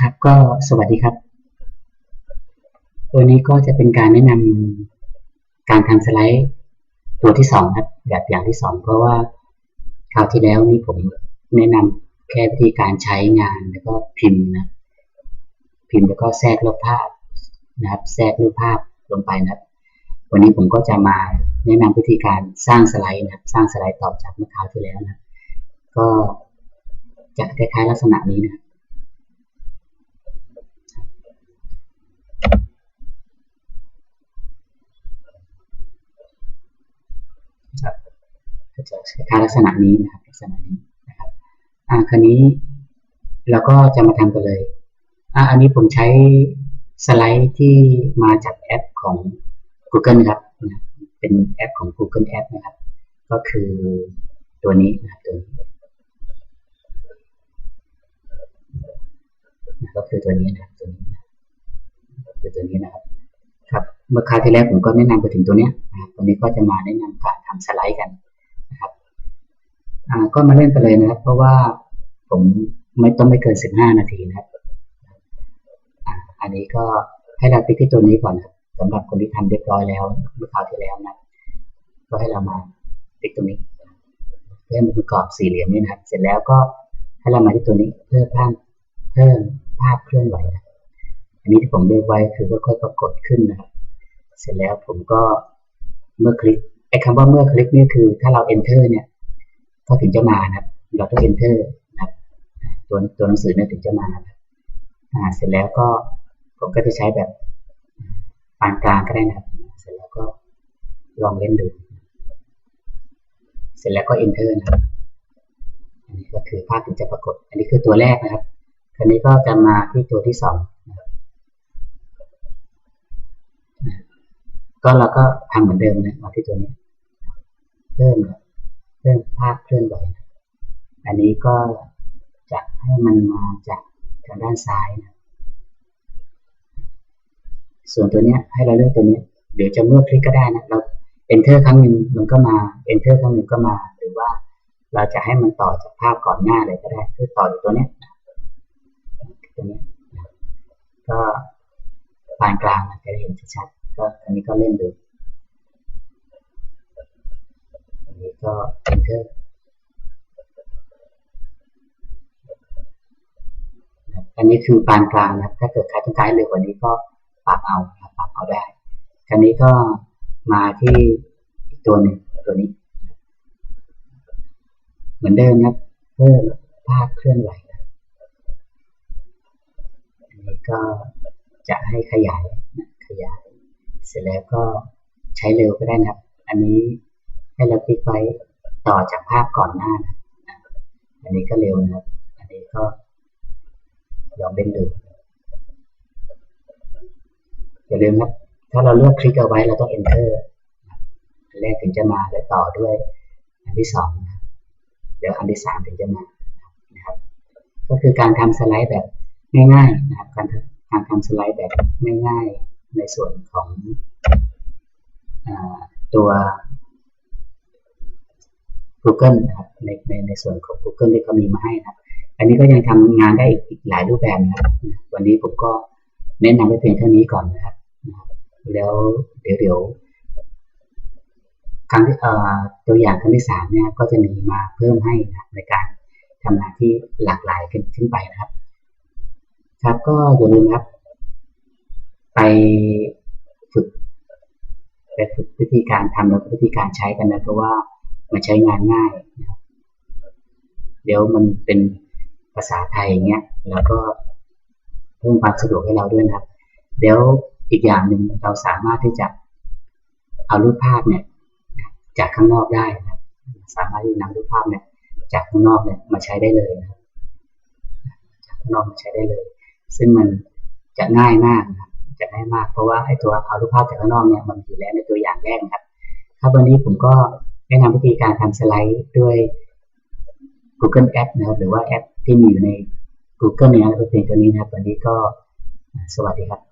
ครับก็สวัสดีครับ ตัวนี้ก็จะเป็นการแนะนำการทำสไลด์ตัวที่สองครับ แบบอย่างที่สองเพราะว่าคราวที่แล้วนี่ผมแนะนำแค่วิธีการใช้งานแล้วก็พิมพ์นะ พิมพ์แล้วก็แทรกรูปภาพนะครับ แทรกรูปภาพลงไปนะครับ วันนี้ผมก็จะมาแนะนำวิธีการสร้างสไลด์นะครับ สร้างสไลด์ต่อจากเมื่อคราวที่แล้วนะ ก็จะคล้ายๆลักษณะนี้นะครับ ครับ ก็จะคล้ายลักษณะนี้นะครับลักษณะนี้นะครับอ่าคราวนี้เราก็จะมาทำกันเลยอ่าอันนี้ผมใช้สไลด์ที่มาจากแอปของ Google ครับนะเป็นแอปของ Google App นะครับ ก็คือตัวนี้นะครับตัวนี้นะก็คือตัวนี้นะครับตัวนี้นะคือตัวนี้นะครับ ครับ เมื่อคราวที่แล้วผมก็แนะนำไปถึงตัวเนี้ยนะครับตัวนี้ก็จะมาแนะนำการ ทำสไลด์กันนะครับอ่าก็มาเล่นกันเลยนะครับ เพราะว่าผมไม่ต้องไม่เกิน15นาทีนะครับอ่าอันนี้ก็ให้เราติ๊กที่ตัวนี้ก่อนครับสำหรับคนที่ทำเรียบร้อยแล้วเมื่อคราวที่แล้วนะก็ให้เรามาติ๊กตรงนี้เพื่อมันประกอบสี่เหลี่ยมนี่นะครับ เสร็จแล้วก็ให้เรามาที่ตัวนี้เพิ่มภาพเพิ่มภาพเคลื่อนไหวนะอันนี้ที่ผมเลือกไว้คือค่อยๆปรากฏขึ้นนะครับ เสร็จแล้วผมก็เมื่อคลิก ไอ้คำว่าเมื่อคลิกนี่คือถ้าเรา enter เนี่ยก็ถึงจะมานะครับ เราต้อง enter นะครับตัวตัวหนังสือเนี่ยถึงจะมานะครับเสร็จแล้วก็ผมก็จะใช้แบบปานกลางก็ได้นะครับ เสร็จแล้วก็ลองเล่นดู เสร็จแล้วก็ enter นะครับอันนี้ก็คือภาพถึงจะปรากฏ อันนี้คือตัวแรกนะครับคราวนี้ก็จะมาที่ตัวที่สองนะครับก็เราก็ทำเหมือนเดิมนะมาที่ตัวนี้ เพิ่มเพิ่มภาพเคลื่อนไหวอันนี้ก็จะให้มันมาจากทางด้านซ้ายนะส่วนตัวเนี้ยให้เราเลือกตัวเนี้ยเดี๋ยวจะเมื่อคลิกก็ได้นะเรา enter ครั้งหนึ่งมันก็มา enter ครั้งหนึ่งก็มา หรือว่าเราจะให้มันต่อจากภาพก่อนหน้าเลยก็ได้คือต่อจากตัวเนี้ยตัวเนี้ยก็ปานกลางจะได้เห็นชัดๆก็อันนี้ก็เล่นดู อันนี้ก็ enter อันนี้คือปานกลางนะถ้าเกิดใครต้องการเร็วกว่านี้ก็ปรับเอาปรับเอาได้คราวนี้ก็มาที่อีกตัวหนึ่งตัวนี้ เหมือนเดิมนะเพิ่มภาพเคลื่อนไหวอันนี้ก็จะให้ขยายขยาย เสร็จแล้วก็ใช้เร็วก็ได้นะครับ อันนี้ ให้เราคลิกไว้ต่อจากภาพก่อนหน้านะอันนี้ก็เร็วนะครับ อันนี้ก็ลองเล่นดูอย่าลืมนะถ้าเราเลือกคลิกเอาไว้เราต้อง enter อันแรกถึงจะมาแล้วต่อด้วย อันที่สองนะเดี๋ยวอันที่สามถึงจะมานะครับ ก็คือการทำสไลด์แบบง่ายๆนะครับการการทำสไลด์แบบง่ายๆในส่วนของอตัว Google นะครับในในในส่วนของ Google ที่เขามีมาให้นะครับ อันนี้ก็ยังทำงานได้อีกหลายรูปแบบนะครับ วันนี้ผมก็แนะนำไว้เพียงเท่านี้ก่อนนะครับ แล้วเดี๋ยวเดี๋ยวครั้งตัวอย่างครั้งที่สามเนี่ยก็จะมีมาเพิ่มให้นะในการทำงานที่หลากหลายขึ้นขึ้นไปนะครับ ครับก็อย่าลืมครับ ไปฝึกไปฝึกวิธีการทำแล้ววิธีการใช้กันนะเพราะว่า มันใช้งานง่ายเดี๋ยวมันเป็นภาษาไทยอย่างเงี้ยแล้วก็เพิ่มความสะดวกให้เราด้วยนะครับ เดี๋ยวอีกอย่างหนึ่งเราสามารถที่จะเอารูปภาพเนี่ย จากข้างนอกได้นะสามารถที่นำรูปภาพเนี่ย จากข้างนอกเนี่ยมาใช้ได้เลยนะครับจากข้างนอกมาใช้ได้เลย ซึ่งมันจะง่ายมากนะครับจะง่ายมากเพราะว่าไอ้ตัวเอารูปภาพจากข้างนอกเนี่ยมันอยู่แล้วในตัวอย่างแรกนะครับ ครับวันนี้ผมก็ แนะนำวิธีการทำสไลด์ด้วย Google App นะครับ หรือว่าแอปที่มีอยู่ใน Google เนี่ยเป็นตัวนี้นะครับ วันนี้ก็สวัสดีครับ